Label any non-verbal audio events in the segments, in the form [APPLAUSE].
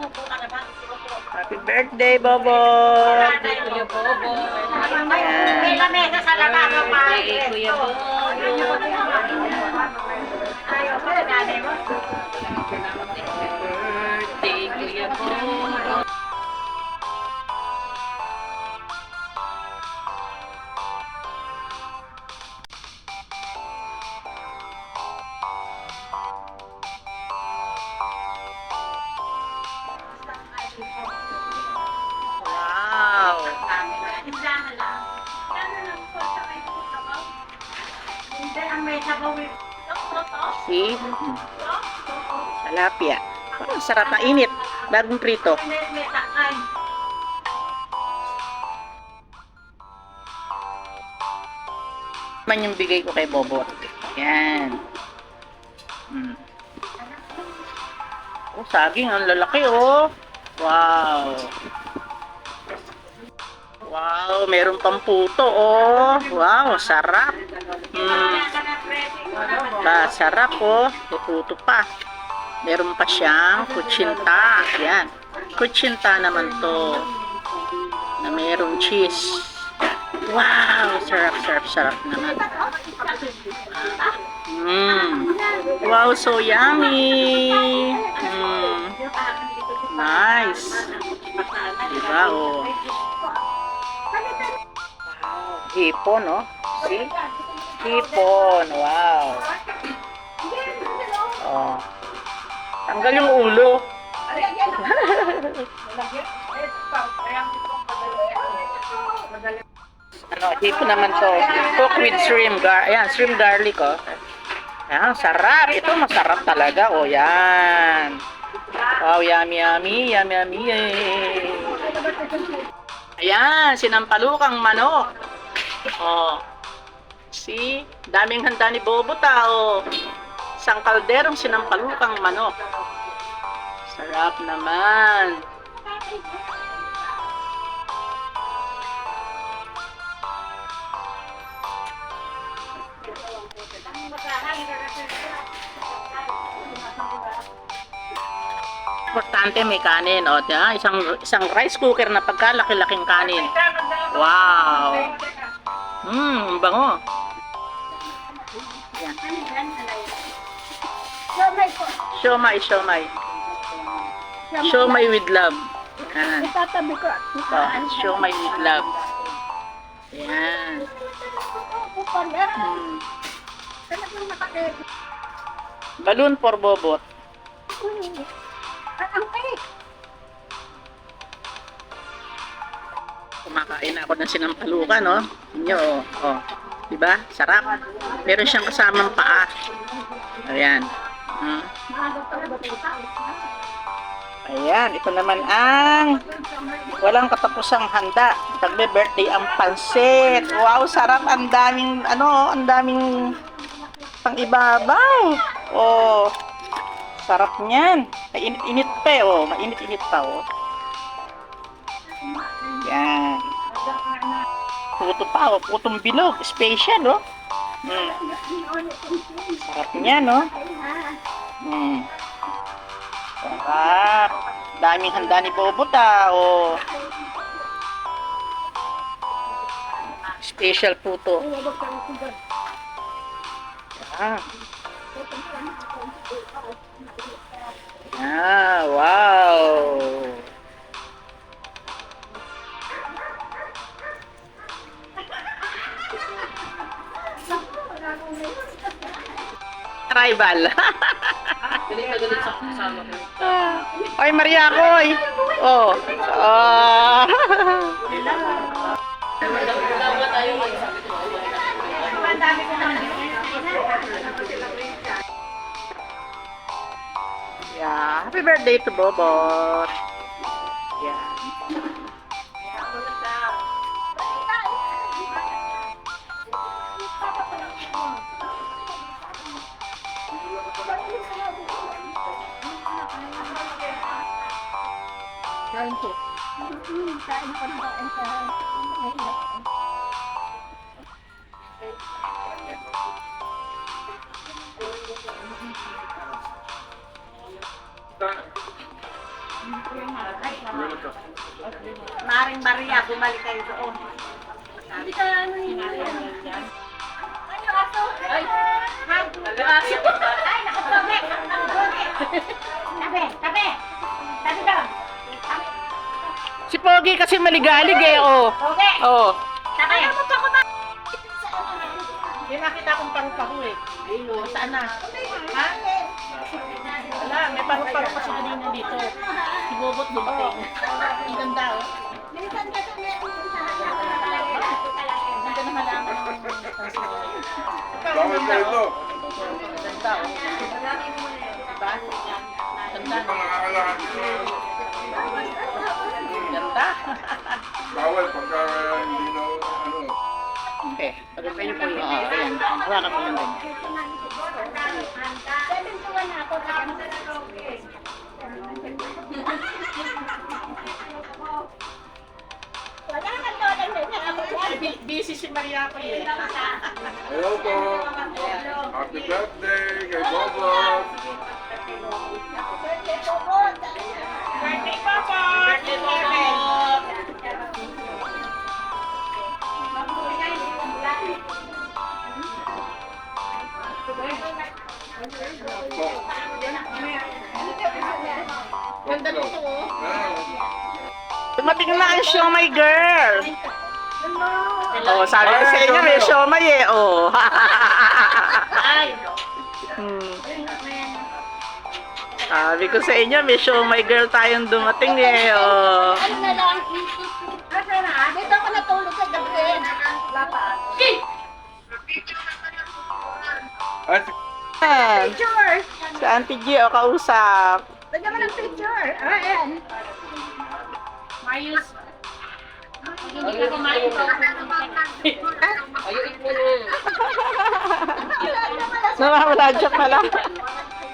Happy birthday, Bobo! Kuya Bobo. May lamesa sa labas ng bahay. Kuya Bobo. Ayaw ko, nanay mo. See? Talapia. Parang sarap na init. Bagong prito. Man yung bigay ko kay Bobo. Yan. Hmm. Oh, saging. Ang lalaki, oh. Wow. Wow, meron pang puto, oh. Wow, sarap. Hmm. Ba, sarap, oh. May pa. Meron pa siyang kutsinta. Yan. Kutsinta naman to. Na merong cheese. Wow, sarap, sarap, sarap naman. Mm. Wow, so yummy. Mm. Nice. Diba, oh. Wow, hipon, no? See? Hipon, wow. Oh. Tanggal yung ulo. [LAUGHS] ano, hipon naman to. Cook with shrimp. Gar Ayan, shrimp garlic, oh. Ayan, sarap. Ito, masarap talaga. Oh, yan. Wow, yummy, yummy, yummy, yummy. Ayan, sinampalukang manok. Oh. See? Daming handa ni Bobo tao. Isang kalderong sinampalukang manok. Sarap naman. Importante may kanin. O, diba? isang, isang rice cooker na pagkalaki-laking kanin. Wow! Ang bango. Siomay, siomay. Siomay with love. Yan. Itatabi ko. Oh, siomay with love. Yan. Hmm. Nakakit. Balloon for bobot. Kumakain ako ng sinampalukan, no? Inyo, oh. oh. Diba? Sarap. Meron siyang kasamang paa. Ayan. Hmm. Ayan, ito naman ang walang katapusang handa. Pagbe-birthday ang pansit. Wow, sarap. Ang daming, ano, ang daming pang ibabaw. Oh, sarap niyan. Mainit-init pa eh, oh. Mainit-init pa, oh. Yan. Puto pa, oh. Putong bilog. Special, oh. Mm. Sarap niya, no? Mm. Sarap. Daming handa ni Bobo tao. Special puto. Ah. Ah, wow. Tribal. [LAUGHS] Galit na galit sa kasama ko. Oy, Maria Koy. Oh. Ah. Yeah. Happy birthday to Bobot. Kain ko na kain sa... Maring Maria, bumalik kayo doon. Hindi ka ano yun. Ano aso? Ay. Aso. Ay! Nakapogi! Tabi, tabi! Si Pogi kasi maligalig eh, oh. Pogi! Oh. Tabi! Ano mo pa ko ba? May nakita akong paru-paru eh. Ayun, oh, saan na? Ha? Wala, may paru-paru kasi kanina dito. Si Bobot dumating. Ang ganda, oh. Bilisan ka sa meron sa Ang ganda malaman ng Bawal kayo to. Ang ganda, oh. Diba? Ganda, Hindi ganda. Bawal pagka hindi na ano. Okay, paganda niyo po yun. Oo, ayan. Hawakan ko lang din. Bu- Busy si Maria ko eh. Hello po. Happy birthday kay Bobo. Birthday, Ganda nito, oh. Dumating na ang show my girl. Oh, sabi ko sa inyo may show my eh. Oh. hmm. Sabi ko sa inyo may show my girl tayong dumating eh. Oh. Ano na lang? Dito ako natulog sa gabi. Lapat. At Ayan. Picture! Si Auntie G o kausap. Lagyan mo ng picture. Ah, ayan. Mayus. Hindi ka kumain pa. Ayun na. Nawawala siya pala.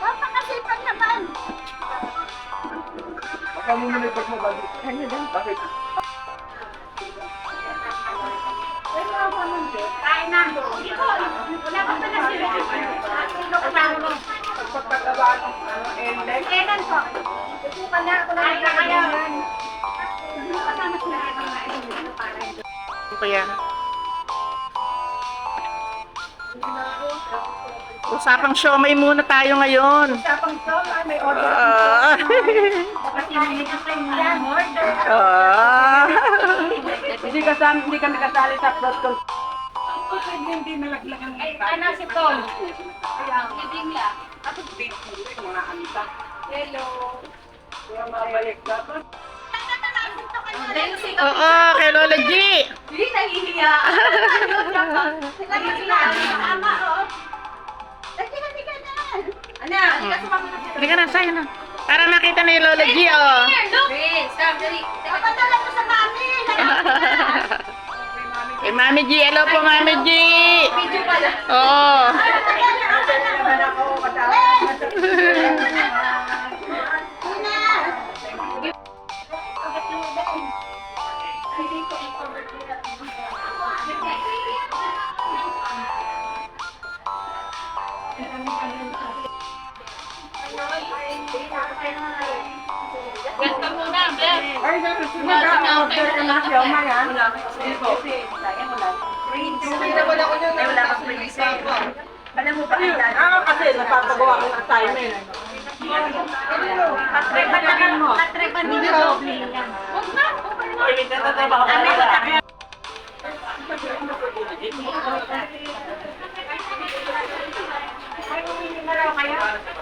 Papakasipan naman. baka mo muna ipag mo bago. Ano daw? Bakit? Kain na. Wala pa pala sila. Sino ka ba? Kailan po? Ka na. Ako na kayo. Hindi mo kasama sila. Ano para? Ano pa yan? Usapang siomay muna tayo ngayon. Tapang to, may order. Kasi kayo order. Ah. Hindi kasama, hindi kami kasali sa plot con. Ay, ano si Tom? Oo, kay Lola G. Hindi, nahihiya. Nahihiya. Ama, oh. Lagi na, lagi na. Ano? Halika sa mga Hindi ka na, sa'yo na. Para makita ni Lola G, oh. Prince, come, dali. Papadala ko sa mami. [LAUGHS] Eh, Mami G, hello po, Mami G. Video pala. Oo. Kasi napapagawa ko ng assignment. Patrepan mo. Patrepan mo. Huwag na. Amin, sakya. Bring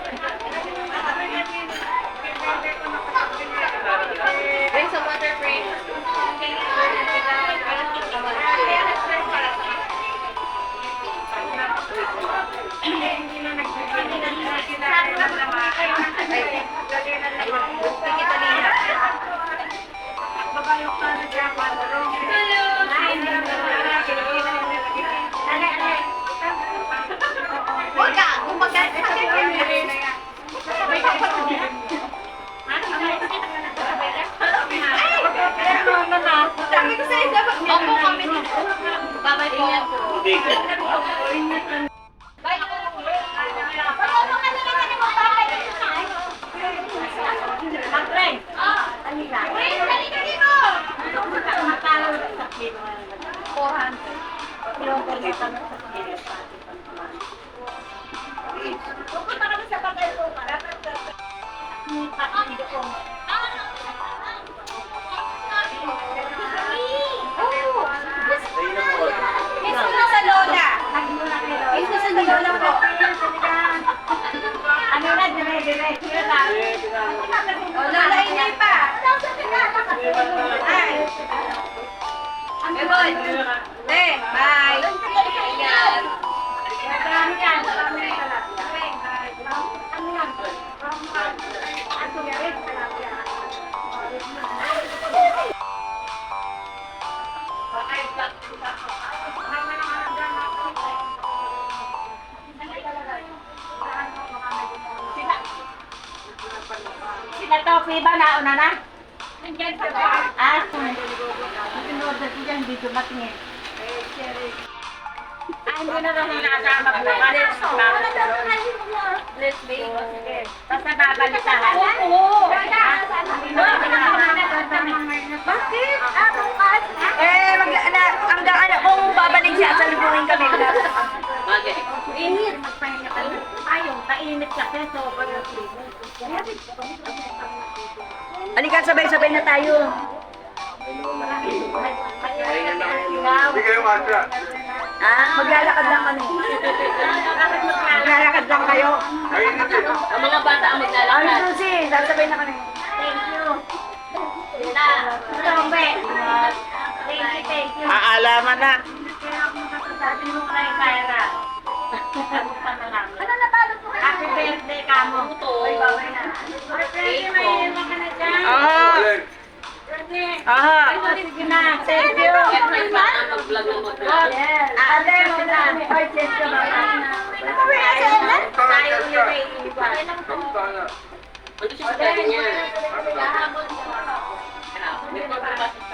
Meron. Le, bye. Ayan. Marami yan. Marami yan. Ano? Ano? Sila Topi ba nauna na? Sa Ah. Ah, hindi na rin nakasama bukas. Let's be. Basta babalisahan. Oo. Bakit? Ah, bukas? Eh, mag na, hanggang ano, kung babalik siya, salubungin kami. Bagay. Init. Magpahinga ka na. Ayong, kainit kasi. Sobrang Halika, sabay-sabay na tayo. Hindi kayo masya. Ah, maglalakad lang kami. Maglalakad lang kayo. Mainit eh. Ang mga bata ang maglalakad. Ano, Susi? Sasabay na kami. Thank you. Na, Tombe. Thank you, thank you. Aalaman na. Sabi mo kay aha. Sige na. Thank you. Mag-vlog na mag-vlog. Yes. Ate, mo na. Ay, check ka ba? Kamusta na Tayo kamusta? yung may iwan. Kamusta na? Ano siya sa kanya niya? Ano na? May pagpapasok